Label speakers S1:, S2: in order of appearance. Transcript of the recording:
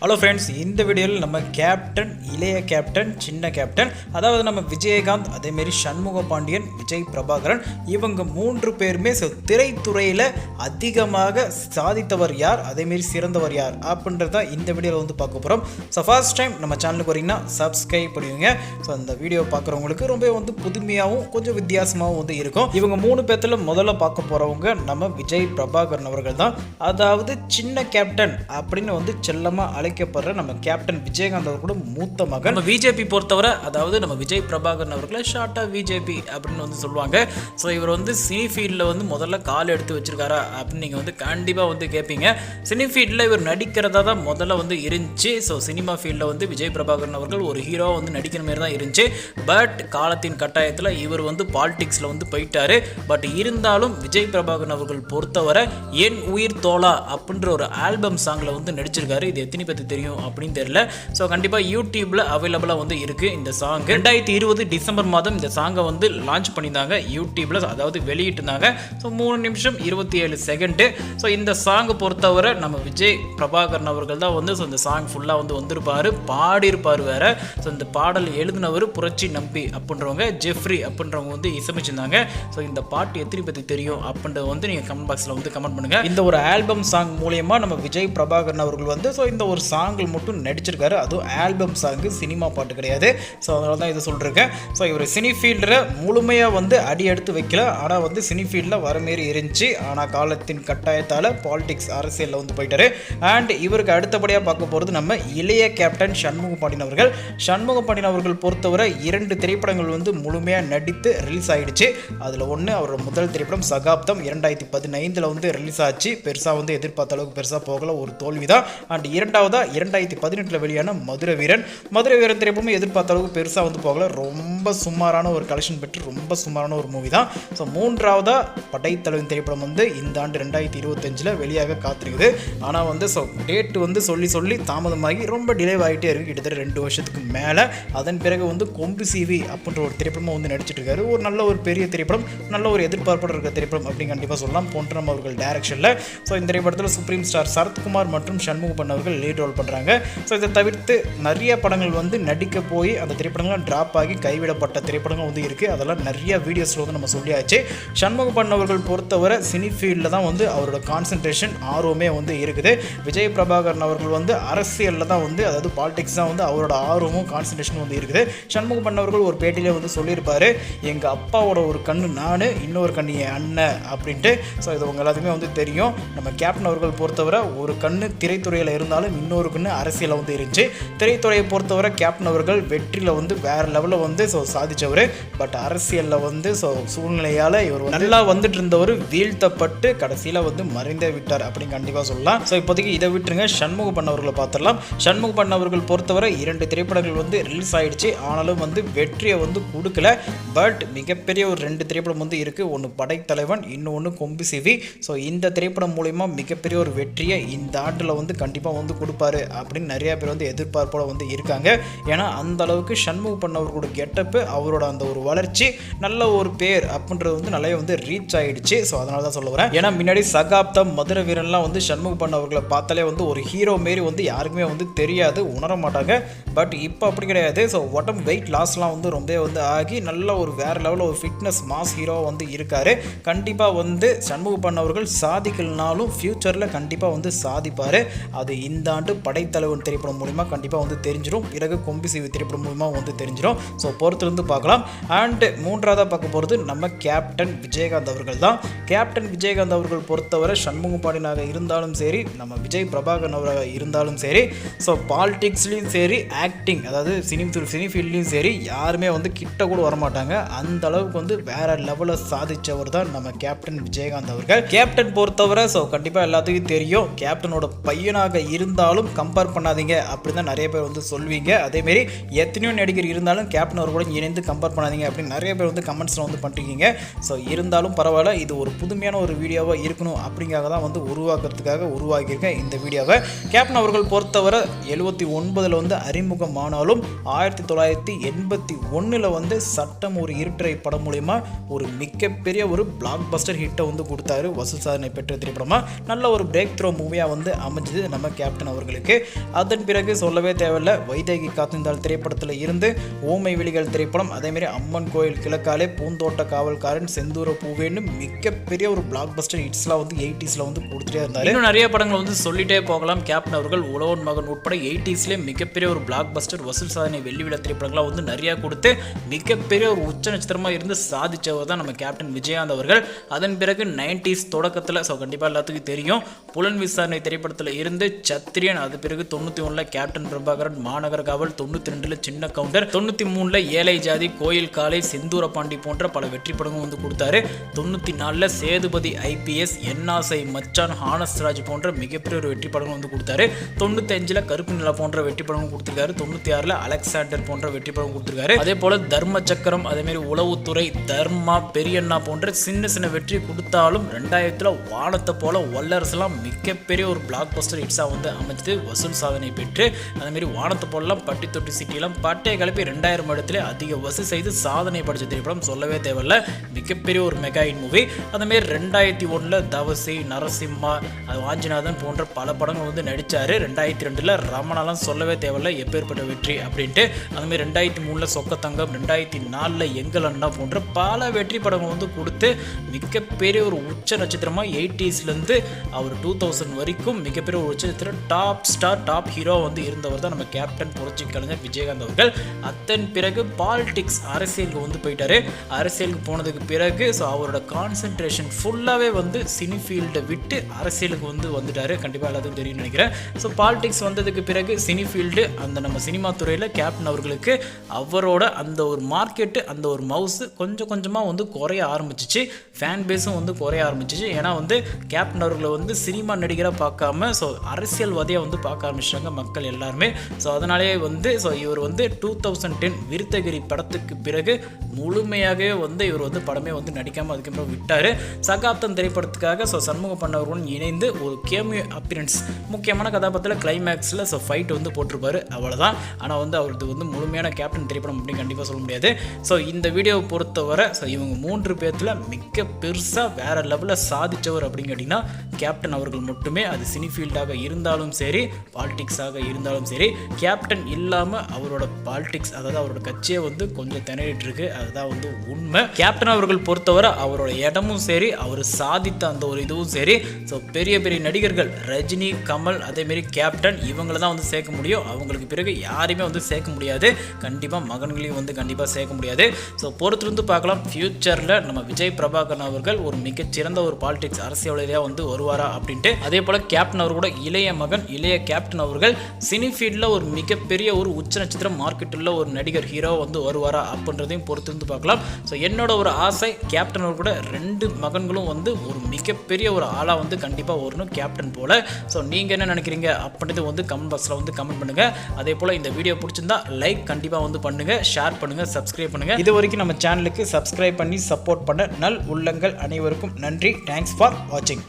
S1: Hello friends இந்த வீடியோவில் நம்ம கேப்டன் இளைய கேப்டன் சின்ன கேப்டன் அதாவது நம்ம விஜயகாந்த் அதேமாரி சண்முக பாண்டியன் விஜய் பிரபாகரன் இவங்க மூன்று பேருமே ஸோ திரைத்துறையில் அதிகமாக சாதித்தவர் யார் அதேமாரி சிறந்தவர் யார் அப்படின்றத இந்த வீடியோவில் வந்து பார்க்க போகிறோம் ஸோ ஃபர்ஸ்ட் டைம் நம்ம சேனலுக்கு வரீங்கன்னா சப்ஸ்கிரைப் பண்ணுவீங்க ஸோ அந்த வீடியோ பார்க்குறவங்களுக்கு ரொம்ப வந்து புதுமையாகவும் கொஞ்சம் வித்தியாசமாகவும் வந்து இருக்கும். இவங்க மூணு பேர்த்தில் முதல்ல பார்க்க போகிறவங்க நம்ம விஜய் பிரபாகரன் அவர்கள் தான். அதாவது சின்ன கேப்டன் அப்படின்னு வந்து செல்லமாக அழைக்கப்படுற நம்ம கேப்டன் விஜயகாந்த் அவர் கூட மூத்த மகன். நம்ம பிஜேபி பொறுத்தவரை அதாவது நம்ம விஜய் பிரபாகரன் அவர்களை ஷார்ட்டாக பிஜேபி அப்படின்னு வந்து சொல்லுவாங்க. ஸோ இவர் வந்து சினி ஃபீல்டில் வந்து முதல்ல கால் எடுத்து வச்சிருக்காரா அப்படின்னு நீங்கள் வந்து கண்டிப்பாக வந்து கேட்பீங்க சினி ஃபீல்டில் இவர் நடிக்கிறதா தான் முதல்ல வந்து இருந்துச்சு. ஸோ சினிமா ஃபீல்டில் வந்து விஜய் பிரபாகரன் அவர்கள் ஒரு ஹீரோ வந்து நடிக்கிற மாதிரி தான் இருந்துச்சு. பட் காலத்தின் கட்டாயத்தில் இவர் வந்து பாலிடிக்ஸில் வந்து போயிட்டாரு. பட் இருந்தாலும் விஜய் பிரபாகரன் அவர்கள் பொறுத்தவரை என் உயிர் தோலா அப்படின்ற ஒரு ஆல்பம் சாங்கில் வந்து நடிச்சிருக்காரு. இது எத்தனை பேருக்கு தெரியும் அப்படின்னு தெரியல. ஸோ கண்டிப்பாக யூடியூப்பில் அவைலபிளாக வந்து இருக்குது இந்த சாங் ரெண்டாயிரத்தி இருபது டிசம்பர் மாதம் இந்த சாங்கை வந்து லான்ச் பண்ணியிருந்தாங்க. யூடியூப்பில் அதாவது வெளியிட்டிருந்தாங்க. ஸோ மூணு நிமிஷம் இருபத்தி ஏழு செகண்டு ஸோ இந்த சாங்கை பொறுத்தவரை நம்ம விஜய் பிரபாகரன் அவர்கள் தான் வந்து ஸோ இந்த சாங் ஃபுல்லாக வந்து வந்திருப்பார். பாடியிருப்பார் வேற. ஸோ இந்த பாடல் எழுதினவர் புரட்சி நம்பி அப்படின்றவங்க ஜெஃப்ரி அப்படின்றவங்க வந்து இசைமிச்சிருந்தாங்க ஸோ இந்த பாட்டு எத்தனை பற்றி தெரியும் அப்படின்றத வந்து நீங்கள் கமெண்ட் பாக்ஸில் வந்து கமெண்ட் பண்ணுங்க. இந்த ஒரு ஆல்பம் சாங் மூலியமா நம்ம விஜய் பிரபாகரன் அவர்கள் வந்து ஸோ இந்த ஒரு சாங்கில் மட்டும் நடிச்சிருக்காரு. அதுவும் ஆல்பம் சாங்கு சினிமா பாட்டு கிடையாது. ஸோ அதனால தான் இதை சொல்லிருக்கேன் ஸோ இவர் சினி ஃபீல்டில் முழுமையாக வந்து அடி எடுத்து வைக்கல. ஆனால் வந்து சினி ஃபீல்டில் வர மாரி இருந்துச்சு. ஆனால் காலத்தின் கட்டாயத்தால் பாலிடிக்ஸ் அரசியலில் வந்து போயிட்டாரு. அண்ட் இவருக்கு அடுத்தபடியாக பார்க்க போகிறது நம்ம இளைய கேப்டன் சண்முக பாண்டியன் அவர்கள். சண்முக பாண்டியன் அவர்கள் பொறுத்தவரை இரண்டு திரைப்படங்கள் வந்து முழுமையாக நடித்து ரிலீஸ் ஆகிடுச்சு அதில் ஒன்று அவரோட முதல் திரைப்படம் சகாப்தம். இரண்டாயிரத்தி பதினைந்தில் வந்து ரிலீஸ் ஆச்சு. பெருசாக வந்து எதிர்பார்த்த அளவுக்கு பெருசாக போகல. ஒரு தோல்வி தான் அண்ட் இரண்டாவது இரண்டாயிரத்தி பதினெட்டில் வெளியான மதுரை வீரன். மதுரை வீரன் திரைப்படமும் எதிர்பார்த்த அளவுக்கு பெருசாக வந்து போகல. ரொம்ப சுமாரான ஒரு கலெக்ஷன் பெற்று ரொம்ப சுமாரான ஒரு மூவி தான். ஸோ மூன்றாவதாக படைத்தலைவன் திரைப்படம் வந்து இந்த ஆண்டு ரெண்டாயிரத்தி இருபத்தஞ்சில் வெளியாக காத்திருக்குது. ஆனால் வந்து ஸோ டேட் வந்து சொல்லி சொல்லி தாமதமாகி ரொம்ப டிலே ஆகிட்டே இருக்குது கிட்டத்தட்ட ரெண்டு வருஷத்துக்கு மேலே. அதன் பிறகு வந்து கொம்பு சிவி அப்படின்ற ஒரு திரைப்படமும் வந்து நடிச்சிட்டு இருக்காரு. ஒரு நல்ல ஒரு பெரிய திரைப்படம் நல்ல ஒரு எதிர்பார்ப்போட இருக்கிற திரைப்படம் அப்படின்னு கண்டிப்பாக சொல்லலாம். பொன்றம் அவர்கள் டேரக்ஷனில் ஸோ இந்த திரைப்படத்தில் சுப்ரீம் ஸ்டார் சரத்குமார் மற்றும் சண்முகப்பன் பண்ணவர்கள் லீட் ரோல் பண்ணுறாங்க ஸோ இதை தவிர்த்து நிறைய படங்கள் வந்து நடிக்க போய் அந்த திரைப்படங்கள்லாம் ட்ராப் ஆகி கைவிடப்பட்ட திரைப்படங்கள் வந்து இருக்குது அதெல்லாம் நிறைய வீடியோஸில் வந்து நம்ம சொல்லியாச்சு. சண்முக பண்ணவர்கள் பொறுத்தவரை சினி ஃபீல்டில் தான் வந்து அவரோட கான்சன்ட்ரேஷன் ஆர்வமே வந்து இருக்குது. விஜய் பிரபாகரன் அவர்கள் வந்து அரசியலில் தான் வந்து அதாவது பாலிடிக்ஸ் தான் வந்து அவரோட ஆர்வமும் கான்சன்ட்ரேஷனும் வந்து இருக்குது. சண்முக பண்ணவர்கள் ஒரு பேட்டியிலே வந்து சொல்லியிருப்பார் எங்கள் அப்பாவோட ஒரு கண்ணு நான் இன்னொரு கண்ணு என் அண்ணன் அப்படின்ட்டு. ஸோ இது உங்க எல்லாத்துக்குமே வந்து தெரியும். நம்ம கேப்டன் அவர்கள் பொறுத்தவரை ஒரு கண்ணு திரைத்துறையில் இருந்தாலும் இன்னொரு முன்னோருக்குன்னு அரசியலில் வந்து இருந்துச்சு. திரைத்துறையை பொறுத்தவரை கேப்டன் அவர்கள் வெற்றியில் வந்து வேறு லெவலில் வந்து ஸோ சாதித்தவர் பட் அரசியலில் வந்து ஸோ சூழ்நிலையால் இவர் நல்லா வந்துட்டு இருந்தவர் வீழ்த்தப்பட்டு கடைசியில் வந்து மறைந்தே விட்டார் அப்படின்னு கண்டிப்பாக சொல்லலாம். ஸோ இப்போதைக்கு இதை விட்டுருங்க. சண்முக பண்ணவர்களை பார்த்துடலாம். சண்முக பண்ணவர்கள் பொறுத்தவரை இரண்டு திரைப்படங்கள் வந்து ரிலீஸ் ஆயிடுச்சு. ஆனாலும் வந்து வெற்றியை வந்து கொடுக்கல. பட் மிகப்பெரிய ஒரு ரெண்டு திரைப்படம் வந்து இருக்குது ஒன்று படைத்தலைவன் இன்னொன்று கொம்பு சிவி. ஸோ இந்த திரைப்படம் மூலயமா மிகப்பெரிய ஒரு வெற்றியை இந்த ஆண்டில் வந்து கண்டிப்பாக வந்து கொடுப்பார். அப்படின்னு நிறையா பேர் வந்து எதிர்பார்ப்போட வந்து இருக்காங்க. ஏன்னா அந்த அளவுக்கு சண்முக பண்ணவர்களோட கெட்டப்பு அவரோட அந்த ஒரு வளர்ச்சி நல்ல ஒரு பேர் அப்படின்றது வந்து நிறைய வந்து ரீச் ஆகிடுச்சு ஸோ அதனால தான் சொல்ல வரேன். ஏன்னா முன்னாடி சகாப்தம் மதுரை வீரன்லாம் வந்து சண்முக பண்ணவர்களை பார்த்தாலே வந்து ஒரு ஹீரோ மாரி வந்து யாருக்குமே வந்து தெரியாது உணர மாட்டாங்க. பட் இப்போ அப்படி கிடையாது. ஸோ உடம்பு வெயிட் லாஸ்லாம் வந்து ரொம்ப வந்து ஆகி நல்ல ஒரு வேறு லெவலில் ஒரு ஃபிட்னஸ் மாஸ் ஹீரோ வந்து இருக்காரு. கண்டிப்பாக வந்து சண்முக பண்ணவர்கள் சாதிக்கலனாலும் ஃப்யூச்சரில் கண்டிப்பாக வந்து சாதிப்பார். அது இந்த ஆண்டு படைத்தலைவன் திரைப்படம் மூலிமா கண்டிப்பாக வந்து தெரிஞ்சிடும் பிறகு கொம்பு சீவி திரைப்படம் மூலிமா வந்து தெரிஞ்சிடும் ஸோ பொறுத்திருந்து பார்க்கலாம். அண்டு மூன்றாவதாக பார்க்க போகிறது நம்ம கேப்டன் விஜயகாந்த் அவர்கள் தான். கேப்டன் விஜயகாந்த் அவர்கள் பொறுத்தவரை சண்முக பாடினாக இருந்தாலும் சரி நம்ம விஜய் பிரபாகரன் அவராக இருந்தாலும் சரி ஸோ பாலிடிக்ஸ்லேயும் சரி ஆக்டிங் அதாவது சினி சினி ஃபீல்ட்லேயும் சரி யாருமே வந்து கிட்ட கூட வரமாட்டாங்க. அந்த அளவுக்கு வந்து வேற லெவலில் சாதிச்சவர் தான் நம்ம கேப்டன் விஜயகாந்த் அவர்கள். கேப்டன் பொறுத்தவரை ஸோ கண்டிப்பாக எல்லாத்துக்கும் தெரியும். கேப்டனோட பையனாக இருந்தாலும் கம்பேர் பண்ணாதீங்க. அப்படின்னு தான் நிறைய பேர் வந்து சொல்வீங்க. அதேமாரி எத்தனையோ நடிகர் இருந்தாலும் கேப்டன் அவர் கூட இணைந்து கம்பேர் பண்ணாதீங்க அப்படின்னு நிறைய பேர் வந்து கமெண்ட்ஸில் வந்து பண்ணிருக்கீங்க. ஸோ இருந்தாலும் பரவாயில்ல இது ஒரு புதுமையான ஒரு வீடியோவாக இருக்கணும் அப்படிங்காக தான் வந்து உருவாக்குறதுக்காக உருவாக்கியிருக்கேன் இந்த வீடியோவை கேப்டன் அவர்கள் பொறுத்தவரை எழுபத்தி ஒன்பதில் வந்து அறிமுகமானாலும் ஆயிரத்தி தொள்ளாயிரத்தி எண்பத்தி ஒன்றில் வந்து சட்டம் ஒரு இருட்டரை படம் மூலிமா ஒரு மிகப்பெரிய ஒரு பிளாக் பஸ்டர் ஹிட்டை வந்து கொடுத்தாரு. வசூல் சாதனை பெற்ற திரைப்படமாக நல்ல ஒரு பிரேக் த்ரோ மூவியாக வந்து அமைஞ்சது நம்ம கேப்டன் அவர்கள்.
S2: அவர்களுக்கு அதன் பிறகு சொல்லவே தேவையில்ல. வைதேகி காத்திருந்தால் திரைப்படத்தில் இருந்து ஓமை விழிகள் திரைப்படம் அதேமாரி அம்மன் கோயில் கிழக்காலே பூந்தோட்ட காவல்காரன் செந்தூர பூவேன்னு மிகப்பெரிய ஒரு பிளாக் பஸ்டர் ஹிட்ஸ்லாம் வந்து எயிட்டிஸில் வந்து கொடுத்துட்டே இருந்தார். இன்னும் நிறைய படங்கள் வந்து சொல்லிட்டே போகலாம். கேப்டன் அவர்கள் உழவன் மகன் உட்பட எயிட்டிஸ்லேயே மிகப்பெரிய ஒரு பிளாக் பஸ்டர் வசூல் சாதனை வெள்ளி விழா திரைப்படங்களாக வந்து நிறையா கொடுத்து மிகப்பெரிய ஒரு உச்ச நட்சத்திரமாக இருந்து சாதிச்சவர் தான் நம்ம கேப்டன் விஜயகாந்த் அவர்கள். அதன் பிறகு நைன்டிஸ் தொடக்கத்தில் ஸோ கண்டிப்பாக எல்லாத்துக்கும் தெரியும் புலன் விசாரணை திரைப்படத்தில் இருந்து சத்திரியன் அது பிறகு தொண்ணூற்றி ஒன்றில் கேப்டன் பிரபாகரன் மாநகர காவல் தொண்ணூற்றி ரெண்டில் சின்ன கவுண்டர் தொண்ணூற்றி மூணில் ஏழை ஜாதி கோயில் காலை செந்தூர பாண்டி போன்ற பல வெற்றி படங்களும் வந்து கொடுத்தாரு. தொண்ணூற்றி நாலில் சேதுபதி ஐபிஎஸ் என்ஆசை மச்சான் ஹானஸ்ராஜ் போன்ற மிகப்பெரிய ஒரு வெற்றி படங்கள் வந்து கொடுத்தாரு. தொண்ணூற்றி அஞ்சில் கருப்பு நிலா போன்ற வெற்றி படமும் கொடுத்துருக்காரு. தொண்ணூற்றி ஆறில் அலெக்சாண்டர் போன்ற வெற்றி படம் கொடுத்துருக்காரு. அதே போல் தர்ம சக்கரம் அதேமாரி உளவுத்துறை தர்மா பெரியண்ணா போன்ற சின்ன சின்ன வெற்றி கொடுத்தாலும் ரெண்டாயிரத்தில் வானத்தை போல வல்லரசுலாம் மிகப்பெரிய ஒரு பிளாக் பஸ்டர் ஹிட்ஸாக வந்து அமைச்சு வசூல் சாதனை பெற்று அதேமாரி வானத்தை போலலாம் பட்டி தொட்டி சிட்டிலாம் பட்டையை கிளப்பி ரெண்டாயிரம் இடத்துல அதிக வசூல் செய்து சாதனை படித்த திரைப்படம் சொல்லவே தேவையில்ல. மிகப்பெரிய ஒரு மெகா இன் மூவி. அதேமாரி ரெண்டாயிரத்தி ஒன்றில் தவசி நரசிம்மா அது வாஞ்சிநாதன் போன்ற பல படங்கள் வந்து நடித்தார் ரெண்டாயிரத்தி ரெண்டில் ரமணாலாம் சொல்லவே தேவையில்ல எப்பேற்பட்ட வெற்றி அப்படின்ட்டு. அதுமாரி ரெண்டாயிரத்தி மூணில் சொக்கத்தங்கம் ரெண்டாயிரத்தி நாலில் எங்கள் அண்ணா போன்ற பல வெற்றி படங்கள் வந்து கொடுத்து மிகப்பெரிய ஒரு உச்ச நட்சத்திரமாக எயிட்டிஸ்லேருந்து அவர் டூ தௌசண்ட் வரைக்கும் மிகப்பெரிய ஒரு உச்ச நட்சத்திரம் டாப் ஸ்டார் டாப் ஹீரோ வந்து இருந்தவர் தான் நம்ம கேப்டன் புரட்சி கலைஞர் விஜயகாந்த் அவர்கள். அதன் பிறகு பாலிடிக்ஸ் அரசியலுக்கு வந்து போயிட்டாரு. அரசியலுக்கு போனதுக்கு பிறகு ஸோ அவரோட கான்சென்ட்ரேஷன் ஃபுல்லாகவே வந்து சினி ஃபீல்டை விட்டு அரசியலுக்கு வந்து வந்துட்டாரு. கண்டிப்பாக எல்லாத்துக்கும் தெரியும்னு நினைக்கிறேன். ஸோ பாலிடிக்ஸ் வந்ததுக்கு பிறகு சினி ஃபீல்டு அந்த நம்ம சினிமா துறையில் கேப்டன் அவர்களுக்கு அவரோட அந்த ஒரு மார்க்கெட்டு அந்த ஒரு மவுஸு கொஞ்சம் கொஞ்சமாக வந்து குறைய ஆரம்பிச்சிச்சு. ஃபேன் பேஸும் வந்து குறைய ஆரம்பிச்சிச்சு. ஏன்னா வந்து கேப்டன் அவர்களை வந்து சினிமா நடிகராக பார்க்காம ஸோ அரசியல்வாதியாக வந்து பார்க்க ஆரம்பிச்சிட்டாங்க மக்கள் எல்லாருமே. ஸோ அதனாலேயே வந்து ஸோ இவர் வந்து டூ தௌசண்ட் டென் விருத்தகிரி படத்துக்கு பிறகு முழுமையாகவே வந்து இவர் வந்து படமே வந்து நடிக்காமல் அதுக்கப்புறம் விட்டார். சகாப்தம் திரைப்படத்துக்காக ஸோ சண்முக பண்ணவர்களுடன் இணைந்து ஒரு கேமியோ அப்பியரன்ஸ் முக்கியமான கதாபாத்திரத்தில் கிளைமேக்ஸில் ஸோ ஃபைட் வந்து போட்டிருப்பாரு. அவ்வளோதான் ஆனால் வந்து அவரது வந்து முழுமையான கேப்டன் திரைப்படம் அப்படின்னு கண்டிப்பாக சொல்ல முடியாது. ஸோ இந்த வீடியோவை பொறுத்தவரை ஸோ இவங்க மூன்று பேர்த்தில் மிக பெருசாக வேறு லெவலில் சாதித்தவர் அப்படின்னு கேட்டிங்கன்னா கேப்டன் அவர்கள் மட்டுமே. அது சினி ஃபீல்டாக இருந்தாலும் சரி பாலிடிக்ஸாக இருந்தாலும் சரி கேப்டன் இல்லாமல் அவரோட பாலிடிக்ஸ் அதாவது அவரோட கட்சியை வந்து கொஞ்சம் திணறிட்டு இருக்கு அதுதான் வந்து உண்மை. கேப்டன் அவர்கள் பொறுத்தவரை அவரோட இடமும் சரி அவர் சாதித்த அந்த ஒரு இதுவும் சரி. ஸோ பெரிய பெரிய நடிகர்கள் ரஜினி கமல் அதேமாரி கேப்டன் இவங்களை தான் வந்து சேர்க்க முடியும். அவங்களுக்கு பிறகு யாரையுமே வந்து சேர்க்க முடியாது. கண்டிப்பாக மகன்களையும் வந்து கண்டிப்பாக சேர்க்க முடியாது. ஸோ பொறுத்திருந்து பார்க்கலாம். ஃப்யூச்சரில் நம்ம விஜய் பிரபாகரன் அவர்கள் ஒரு மிகச்சிறந்த ஒரு பாலிடிக்ஸ் அரசியலையாக வந்து வருவாரா அப்படின்ட்டு. அதே போல் கேப்டன் அவர் கூட இளைய மகன் இளைய கேப்டன் அவர்கள் சினி ஃபீல்டில் ஒரு மிகப்பெரிய ஒரு உச்ச நட்சத்திரம் மார்க்கெட்டில் ஒரு நடிகர் ஹீரோ வந்து வருவாரா அப்படின்றதையும் பொறுத்திருந்து பார்க்கலாம். ஸோ என்னோட ஒரு ஆசை கேப்டன் அவர் கூட ரெண்டு மகன்களும் வந்து ஒரு மிகப்பெரிய ஒரு ஆளாக வந்து கண்டிப்பாக வரணும் கேப்டன் போல். ஸோ நீங்கள் என்ன நினைக்கிறீங்க அப்படின்றது வந்து கமெண்ட் பாக்ஸில் வந்து கமெண்ட் பண்ணுங்கள் அதே போல் இந்த வீடியோ பிடிச்சிருந்தா லைக் கண்டிப்பாக வந்து பண்ணுங்கள் ஷேர் பண்ணுங்கள் சப்ஸ்கிரைப் பண்ணுங்கள் இது வரைக்கும் நம்ம சேனலுக்கு சப்ஸ்கிரைப் பண்ணி சப்போர்ட் பண்ண நல் உள்ளங்கள் அனைவருக்கும் நன்றி. தேங்க்ஸ் ஃபார் வாட்சிங்